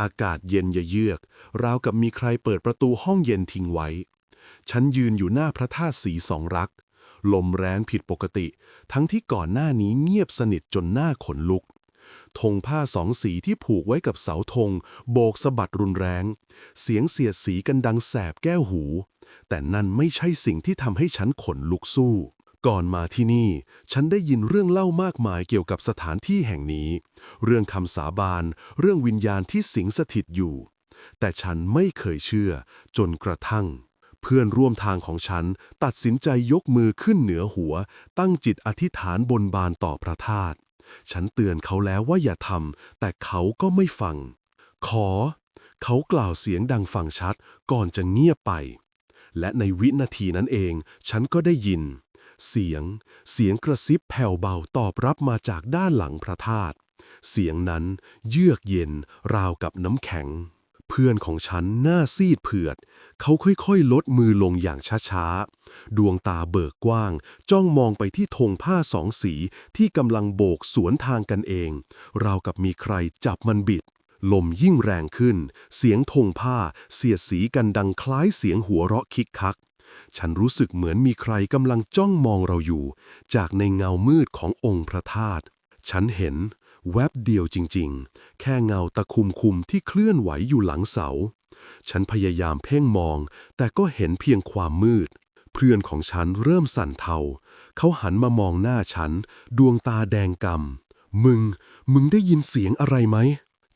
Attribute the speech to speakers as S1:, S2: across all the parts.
S1: อากาศเย็นยเยือก ราวกับมีใครเปิดประตูห้องเย็นทิ้งไว้ ฉันยืนอยู่หน้าพระธาตุสีสองรัก ลมแรงผิดปกติ ทั้งที่ก่อนหน้านี้เงียบสนิทจนหน้าขนลุกธงผ้าสองสีที่ผูกไว้กับเสาธง โบกสะบัดรุนแรง เสียงเสียดสีกันดังแสบแก้วหู แต่นั่นไม่ใช่สิ่งที่ทำให้ฉันขนลุกสู้ ก่อนมาที่นี่ ฉันได้ยินเรื่องเล่ามากมายเกี่ยวกับสถานที่แห่งนี้ เรื่องคำสาบาน เรื่องวิญญาณที่สิงสถิตอยู่ แต่ฉันไม่เคยเชื่อ จนกระทั่ง เพื่อนร่วมทางของฉันตัดสินใจยกมือขึ้นเหนือหัว ตั้งจิตอธิษฐานบนบานต่อพระธาตุฉันเตือนเขาแล้วว่าอย่าทำแต่เขาก็ไม่ฟัง ขอ เขากล่าวเสียงดังฟังชัดก่อนจะเงียบไป และในวินาทีนั้นเอง ฉันก็ได้ยิน เสียง เสียงกระซิบแผ่วเบาตอบรับมาจากด้านหลังพระธาตุ เสียงนั้นเยือกเย็นราวกับน้ำแข็ง เพื่อนของฉันหน้าซีดเผือด เขาค่อยๆ ลดมือลงอย่างช้าๆ ดวงตาเบิกกว้าง จ้องมองไปที่ธงผ้าสองสีที่กำลังโบกสวนทางกันเอง ราวกับมีใครจับมันบิดลมยิ่งแรงขึ้น เสียงธงผ้าเสียดสีกันดังคล้ายเสียงหัวเราะคิกคัก ฉันรู้สึกเหมือนมีใครกำลังจ้องมองเราอยู่ จากในเงามืดขององค์พระธาตุ ฉันเห็นแวบเดียวจริงๆ แค่เงาตะคุมคุมที่เคลื่อนไหวอยู่หลังเสา ฉันพยายามเพ่งมอง แต่ก็เห็นเพียงความมืด เพื่อนของฉันเริ่มสั่นเทา เขาหันมามองหน้าฉัน ดวงตาแดงกำ มึง มึงได้ยินเสียงอะไรไหม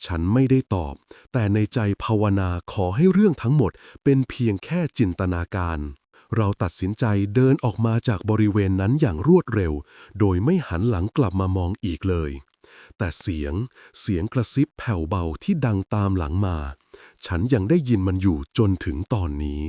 S1: ฉันไม่ได้ตอบ แต่ในใจภาวนาขอให้เรื่องทั้งหมดเป็นเพียงแค่จินตนาการ เราตัดสินใจเดินออกมาจากบริเวณนั้นอย่างรวดเร็ว โดยไม่หันหลังกลับมามองอีกเลย แต่เสียงเสียงกระซิบแผ่วเบาที่ดังตามหลังมา ฉันยังได้ยินมันอยู่จนถึงตอนนี้